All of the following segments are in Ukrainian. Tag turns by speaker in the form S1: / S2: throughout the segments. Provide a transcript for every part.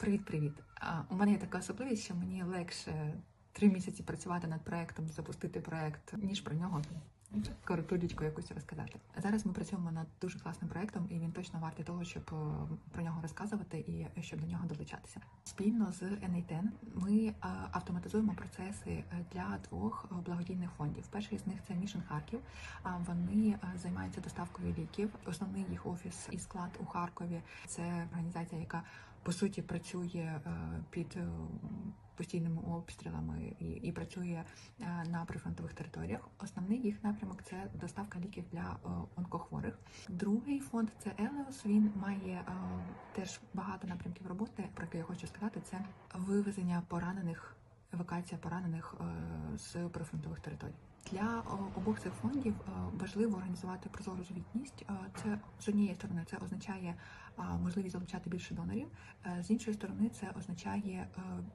S1: Привіт-привіт. У мене є така особливість, що мені легше три місяці працювати над проектом, запустити проект, ніж про нього коротулечку якусь розказати. Зараз ми працюємо над дуже класним проектом, і він точно вартий того, щоб е, про нього розказувати і щоб до нього долучатися. Спільно з NA10 ми е, автоматизуємо процеси е, для двох е, благодійних фондів. Перший з них це Мішен Харків. Вони е, займаються доставкою ліків. Основний їх офіс і склад у Харкові. Це організація, яка по суті працює е, під е, постійними обстрілами і, і працює е, на прифронтових територіях. Основний їх напрямок це доставка ліків для онкохворих. Другий фонд це Елеос. Він має теж багато напрямків роботи. Про які я хочу сказати, це вивезення поранених, евакуація поранених з прифронтових територій. Для обох цих фондів е, важливо організувати прозору звітність. Е, Це з однієї сторони це означає можливість залучати більше донорів. Е, З іншої сторони, це означає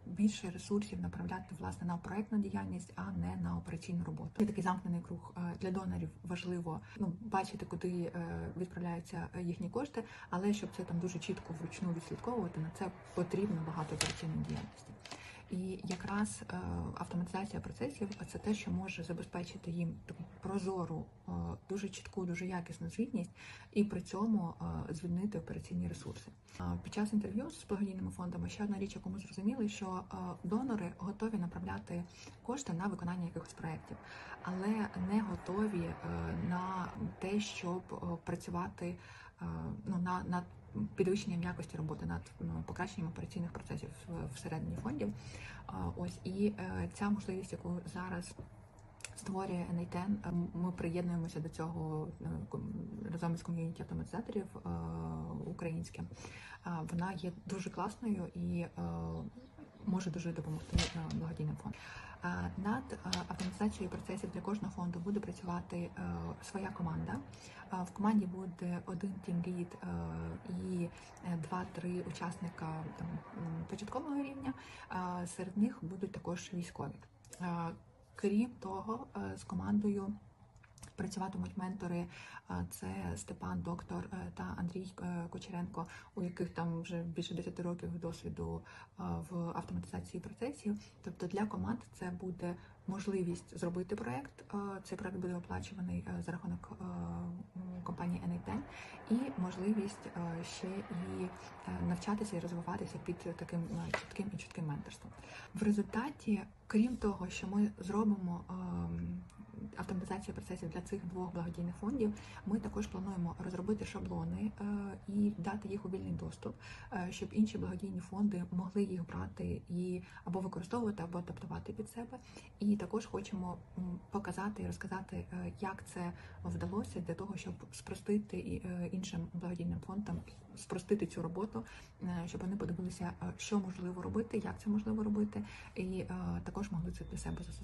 S1: більше ресурсів направляти власне на проектну діяльність, а не на операційну роботу. Є такий замкнений круг для донорів. Важливо ну бачити, куди відправляються їхні кошти, але щоб це там дуже чітко вручну відслідковувати, на це потрібно багато операційної діяльності. І якраз автоматизація процесів це те, що може забезпечити їм таку прозору, е, дуже чітку, дуже якісну звітність, і при цьому е, звільнити операційні ресурси. Е, Під час інтерв'ю з благодійними фондами ще одна річ, яку ми зрозуміли, що донори готові направляти кошти на виконання якихось проєктів, але не готові на те, щоб працювати ну на над підвищенням якості роботи над ну, покращенням операційних процесів всередині фондів. Ось і ця можливість, яку зараз створює NA10, е, ми приєднуємося до цього е, разом із ком'юніті автоматизаторів е, українським. Вона є дуже класною і може дуже допомогти благодійним фондам. Над автоматизацією процесів для кожного фонду буде працювати своя команда. В команді буде один тімлід і два-три учасника там початкового рівня. Серед них будуть також військові. Крім того, е, з командою працюватимуть ментори. Це Степан Доктор е, та Андрій е, Кучеренко, у яких там вже більше 10 років досвіду в автоматизації процесів. Тобто для команд це буде можливість зробити проект. Цей проект буде оплачуваний е, за рахунок компанії NA10 і можливість ще і навчатися і розвиватися під таким чітким і чітким менторством. В результаті, крім того, що ми зробимо автоматизацію процесів для цих двох благодійних фондів, ми також плануємо розробити шаблони е, і дати їх у вільний доступ, е, щоб інші благодійні фонди могли їх брати і або використовувати, або адаптувати під себе. І також хочемо показати і розказати, е, як це вдалося для того, щоб спростити іншим благодійним фондам спростити цю роботу, щоб вони подивилися, що можливо робити, як це можливо робити, і також могли це для себе застосувати.